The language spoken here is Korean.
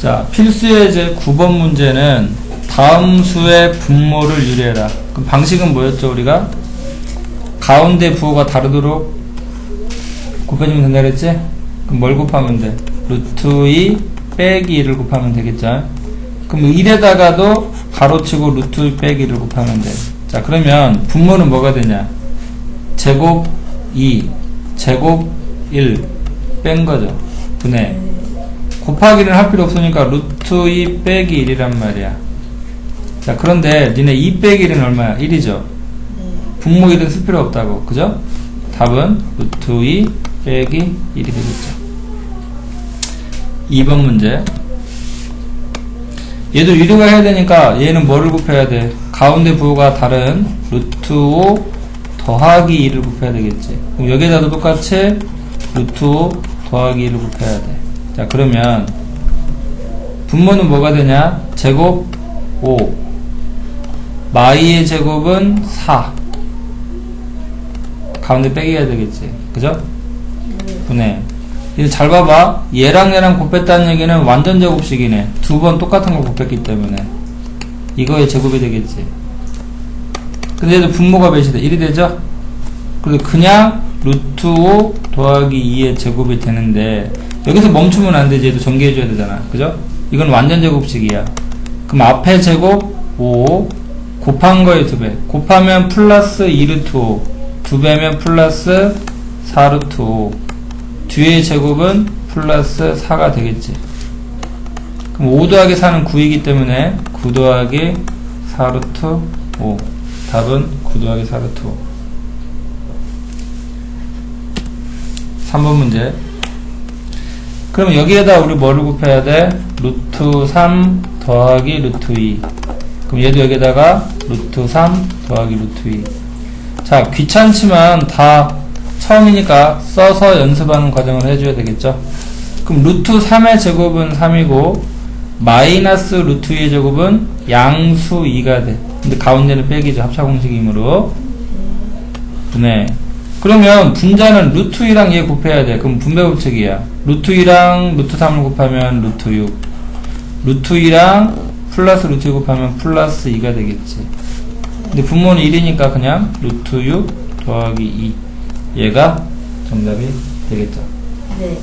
자, 필수의 제 9번 문제는 다음 수의 분모를 유래해라. 그럼 방식은 뭐였죠, 우리가? 가운데 부호가 다르도록 곱해주면 된다 그랬지? 그럼 뭘 곱하면 돼? 루트 2 빼기 1을 곱하면 되겠죠? 그럼 1에다가도 가로치고 루트 2 빼기 1을 곱하면 돼. 자, 그러면 분모는 뭐가 되냐? 제곱 2, 제곱 1 뺀 거죠. 분해. 곱하기는 할 필요 없으니까 루트 2 빼기 1이란 말이야. 자, 그런데 니네 2 빼기 1은 얼마야? 1이죠. 분모 1은 쓸 필요 없다고. 그죠? 답은 루트 2 빼기 1이 되겠죠. 2번 문제. 얘도 유리가 해야 되니까 얘는 뭐를 곱해야 돼? 가운데 부호가 다른 루트 5 더하기 2를 곱해야 되겠지. 그럼 여기에다도 똑같이 루트 5 더하기 1을 곱해야 돼. 자, 그러면 분모는 뭐가 되냐? 제곱 5. 마이의 제곱은 4. 가운데 빼기가 되겠지. 그죠? 분해. 잘 봐봐. 얘랑 얘랑 곱했다는 얘기는 완전 제곱식이네. 두 번 똑같은 걸 곱했기 때문에. 이거의 제곱이 되겠지. 근데 얘도 분모가 몇이 돼? 1이 되죠? 그래서 그냥 루트 5 더하기 2의 제곱이 되는데 여기서 멈추면 안 되지. 얘도 전개해줘야 되잖아. 그죠? 이건 완전 제곱식이야. 그럼 앞에 제곱 5 곱한 거의 두 배. 곱하면 플러스 2루트 5. 두 배면 플러스 4루트 5. 뒤의 제곱은 플러스 4가 되겠지. 그럼 5 더하기 4는 9이기 때문에 9 더하기 4루트 5. 답은 9 더하기 4루트 5. 3번 문제. 그럼 여기에다 우리 뭐를 곱해야 돼? 루트 3 더하기 루트 2. 그럼 얘도 여기에다가 루트 3 더하기 루트 2. 자, 귀찮지만 다 처음이니까 써서 연습하는 과정을 해줘야 되겠죠? 그럼 루트 3의 제곱은 3이고, 마이너스 루트 2의 제곱은 양수 2가 돼. 근데 가운데는 빼기죠. 합차 공식이므로. 분해. 그러면 분자는 루트 2랑 얘 곱해야 돼. 그럼 분배 법칙이야. 루트 2랑 루트 3을 곱하면 루트 6. 루트 2랑 플러스 루트 2 곱하면 플러스 2가 되겠지. 근데 분모는 1이니까 그냥 루트 6 더하기 2. 얘가 정답이 되겠죠. 네.